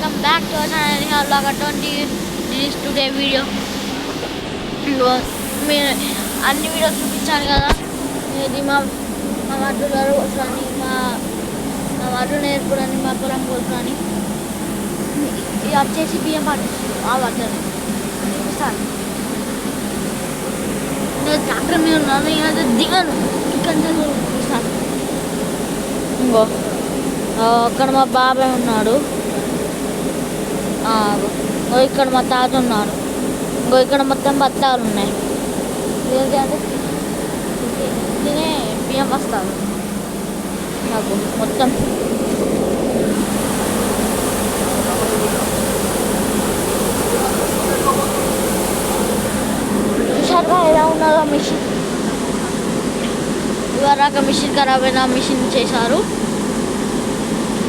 Welcome back to channel లాగా twenty this today video ఇదిగో మీరు అన్ని వీడియోస్ చూపించాను కదా. ఇది మా మా వడ్లు గారు అని మా మా వడ్లు నేర్పుడని మా పొలం కోసని ఇది వచ్చేసి బియ్యం పట్టించు ఆ వడ్లని చూపిస్తాను నేను ట్రాక్టర్ మీద ఉన్నాను. నేను అయితే దిగను. ఇక్కడ చూపిస్తాను ఇంకో అక్కడ మా బాబాయ్ ఉన్నాడు. ఇక్కడ మా తాత ఉన్నారు. ఇంకో ఇక్కడ మొత్తం బత్తాలు ఉన్నాయి. ఏంటి తినే బియ్యం వస్తారు నాకు మొత్తం. చూసారుగా ఎలా ఉన్నదో మిషన్. ఇవరాక మిషన్ ఖరాబ్ అయిన మిషన్ చేశారు.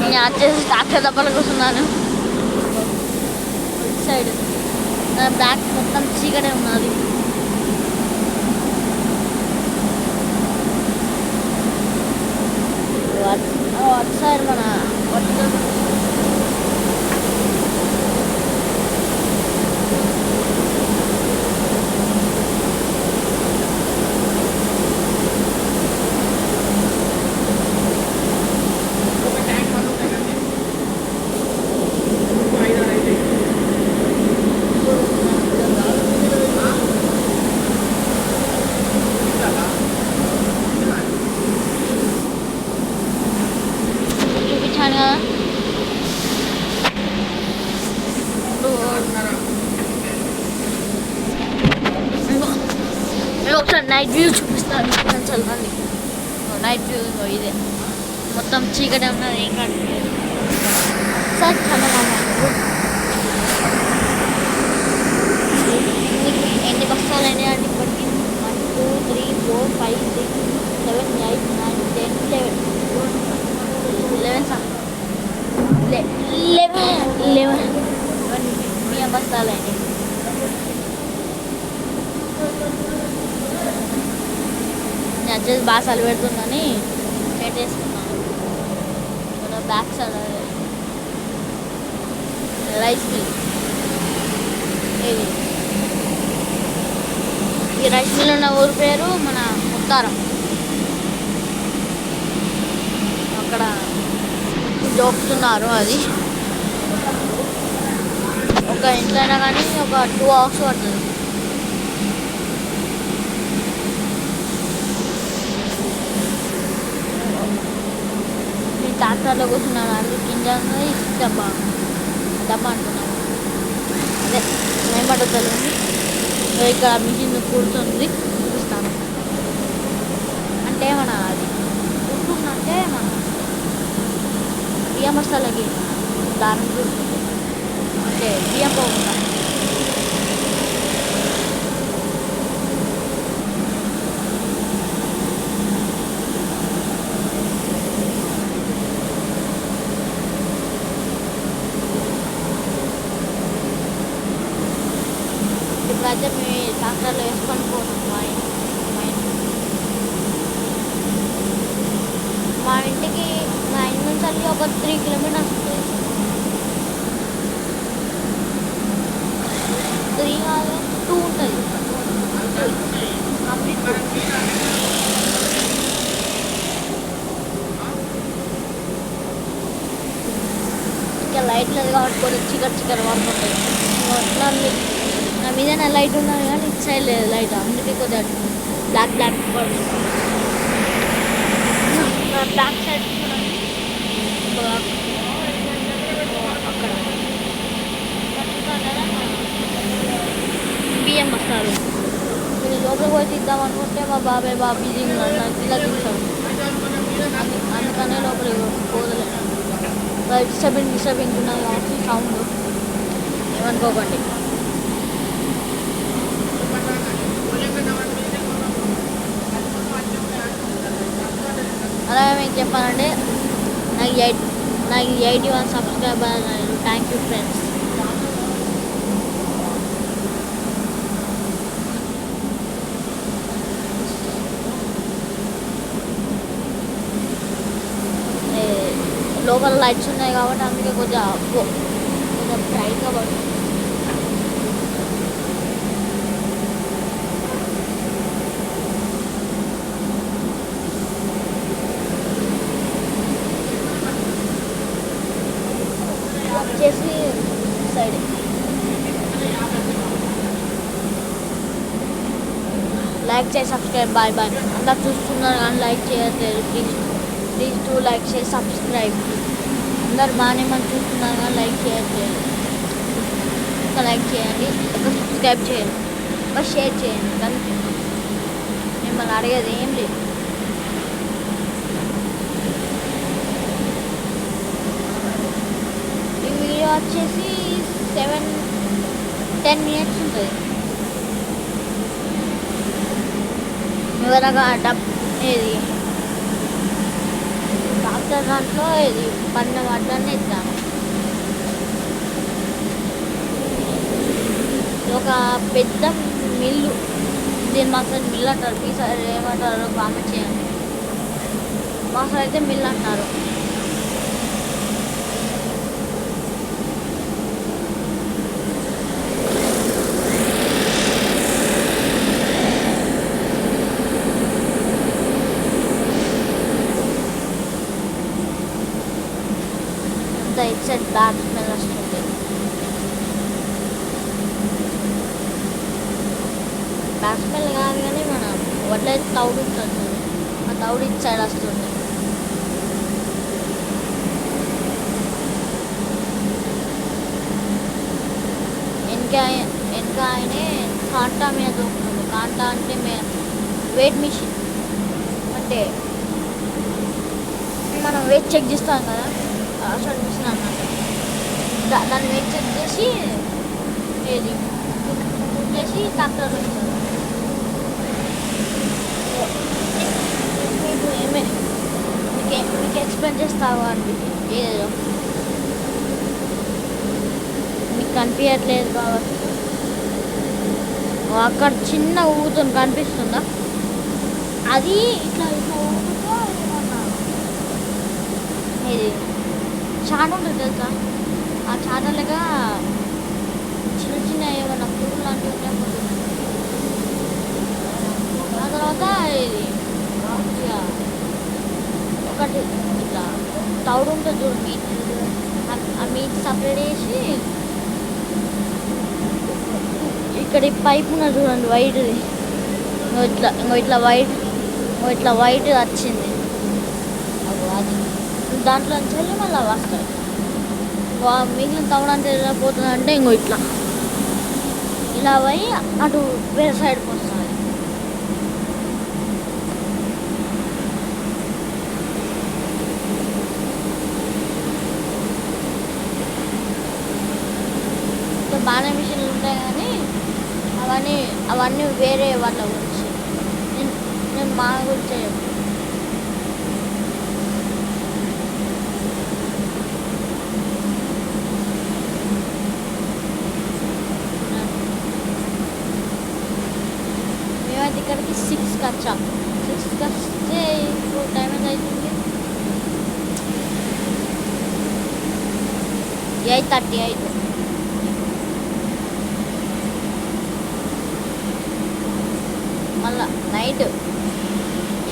నేను వచ్చేసి డాక్టర్ దెబ్బలకు కూర్చున్నాను సైడ్ బ్యాక్ మొత్తం చీకటే ఉన్నది. అటు అటు సైడ్ మన వర్టికల్ చూపించాను కదా ఇప్పుడు నేను ఒకసారి నైట్ వ్యూ చూపిస్తాను చల్లండి నైట్ వ్యూ ఇదే మొత్తం చీకటి ఉన్నది ఏం కనిపించలేదు సార్ చందమామ ఎన్ని బస్తాలు అయినాయండి ఇప్పటికి one two three four five six seven eight nine ten eleven eleven sir eleven eleven eleven బియ్యం బస్తాలు అయినాయి నేను బాగా చలి పెడుతుందని సెట్ చేసుకున్నాను. బ్యాక్ సైడ్ రైస్ మిల్ ఇది. ఈ రైస్ మిల్ ఉన్న ఊరి పేరు మన ముత్తారం. అక్కడ జోపుతున్నారు అది. ఒక ఇంట్లో అయినా కానీ ఒక టూ అవర్స్ పడుతుంది నేను ట్రాక్టర్లో కూర్చున్నాను అది గింజ డబ్బా డబ్బా అంటున్నాను అదే ఏమంటుంది ఇక్కడ మిషన్ కూర్చుంది చూపిస్తాను అంటే మన అది? కూర్చుందంటే మన బియ్యం వస్తాలకి దారం అంటే బియ్యం పోకుండా ఇప్పుడైతే మీ ట్రాక్టర్లో వేసుకొని పోతాం మా ఇంటి మా ఇంటి మా ఇంటికి మా ఇంటి నుంచి వెళ్ళి ఒక త్రీ కిలోమీటర్స్ ఉంటుంది త్రీ కాదు టూ ఉంటుంది కంప్లీట్ ఇంకా కాబట్టి కొంచెం చికెన్ చికెన్ పడుతుంటాయి నా మీద నా మీద లైట్ ఉన్నది కానీ ఇటు సైడ్ లేదు లైట్. అందుకే కొద్దిగా బ్లాక్ బ్లాక్ పడుతుంది. నా బ్యాక్ సైడ్ బ్లాక్ అక్కడ బియ్యం వస్తారు. మీరు లోపలికి పోయి తీద్దాం అనుకుంటే మా బాబాయ్ బాబు ఉన్నాడు నాకు ఇలా తీసాడు అందుకనే లోపలికి పోదలేదు డిస్టర్బెన్స్ డిస్టర్బెన్స్ ఉన్నది కాబట్టి సౌండ్ ఏమనుకోకండి. అలాగే మీకు చెప్పాలంటే నాకు ఎయిట్ నాకు eighty one subscriber thank you friends lights ఉన్నాయి కాబట్టి అందుకే కొద్దిగా ఇంకా బ్రైట్గా పడుతుంది. వచ్చేసి సైడ్ లైక్ చేసి సబ్స్క్రైబ్ బాయ్ బాయ్ అందరు చూస్తున్నారు కానీ లైక్ చేయట్లేదు. ప్లీజ్ ప్లీజ్ టూ లైక్ చేసి సబ్స్క్రైబ్ అందరు బాగానే మనం చూస్తున్నారు లైక్ లైక్ చేయండి. ఒక లైక్ చేయండి. ఒక సబ్స్క్రైబ్ చేయండి. ఒక షేర్ చేయండి. కానీ మిమ్మల్ని అడిగేది ఏం లేదు. ఈ వీడియో వచ్చేసి సెవెన్ టెన్ మినిట్స్ ఉంటుంది. ఎవరగా డబ్ ఏది? డాక్టర్ దాంట్లో ఇది పన్న వాటిలోనే ఇద్దాము ఒక పెద్ద మిల్లు. దీని మా సైడ్ మిల్ అంటారు. మీ సైడ్ ఏమంటారు? కామెంట్ చేయండి. మా సైడ్ అయితే మిల్ అంటారు అంత ఇట్ సైడ్ బ్యాక్ స్మెల్ వస్తుంది బ్యాక్ స్మెల్ కాదు కానీ మన వడ్లైతే తౌడు ఉంటుంది. ఆ తౌడు ఇటు సైడ్ వస్తుంది. వెనక వెనక ఆయనే కాంటా మీద దూకుతుంది కాంటా అంటే మే వెయిట్ మిషన్. అంటే మనం వెయిట్ చెక్ చేస్తాం కదా. అసలు మిషన్ అన్నమాట. దా- దాన్ని వెయిట్ చెక్ చేసి ఏది చేసి ట్రాక్టర్ వస్తుంది మీకు ఏమే? మీకు మీకు ఎక్స్ప్లెయిన్ చేస్తావా అండి ఏదో. మీకు కనిపించట్లేదు కాబట్టి. అక్కడ చిన్న ఊగుతుంది కనిపిస్తుందా? అది ఇట్లా ఇట్లా ఇది చాట ఉంటుంది తెలుసా? ఆ చాటలుగా చిన్న చిన్న ఏమైనా పురుగులు లాంటివి ఉంటే పోతుంది. ఆ తర్వాత ఇది ఇక ఒకటి ఇట్లా తౌడు ఉంటుంది చూడు మీట్ ఆ- మీట్ సపరేట్ చేసి ఇక్కడ ఈ పైప్ ఉన్నది చూడండి వైట్ది. ఇంకో ఇట్లా ఇంకో ఇట్లా వైట్ ఇంకో ఇట్లా వైట్ వచ్చింది. అది. దాంట్లో నుంచి వెళ్ళి మళ్ళీ వస్తాయి. వా- మిగిలిన తవ్వడానికి ఎలా పోతుంది అంటే ఇంకో ఇట్లా. ఇలా పోయి అటు వేరే సైడ్ పోతుంది పాన బాగానే మిషన్లు ఉంటాయి కానీ అవన్నీ అవన్నీ వేరే వాళ్ళ గురించి. నేను నేను మా గురించి మేమైతే ఇక్కడికి సిక్స్కి వచ్చాం. సిక్స్కి వస్తే ఇప్పుడు టైం ఎంత అవుతుంది? ఎయిట్ థర్టీ ఎయిట్ మళ్ళా నైట్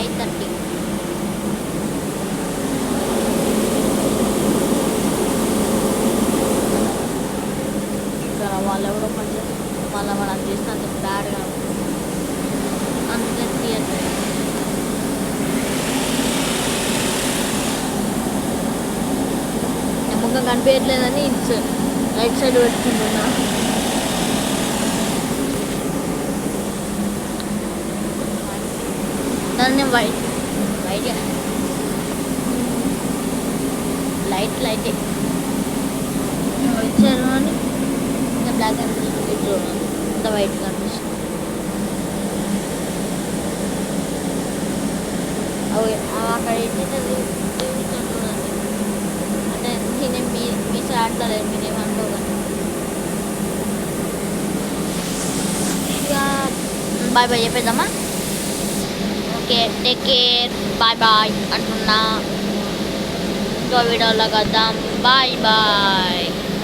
ఎయిట్ థర్టీ. ఇక్కడ వాళ్ళు ఎవరో పని వాళ్ళ మళ్ళీ వాడు అది చేస్తే అంత బ్యాడ్గా అందుకని తీయట్లేదు నా ముఖం కనిపించట్లేదని ఇటు రైట్ సైడ్ పెట్టుకుంటున్నా. దాన్ని వైట్. వైట్. Light light. వచ్చారు అని ఇంకా బ్లాక్ కనిపిస్తుంది ఇట్లా అంత వైట్ కనిపిస్తుంది. అవి అక్కడ ఏంటంటే చూడండి. అంటే నేనేం మీ మీ సైడ్ అంటలేదు మీరేం అనుకోకండి ఇక bye bye చెప్పేద్దామా? Okay take care bye bye అంటున్నా. ఇంకో వీడియోలో కద్దాం బాయ్ బాయ్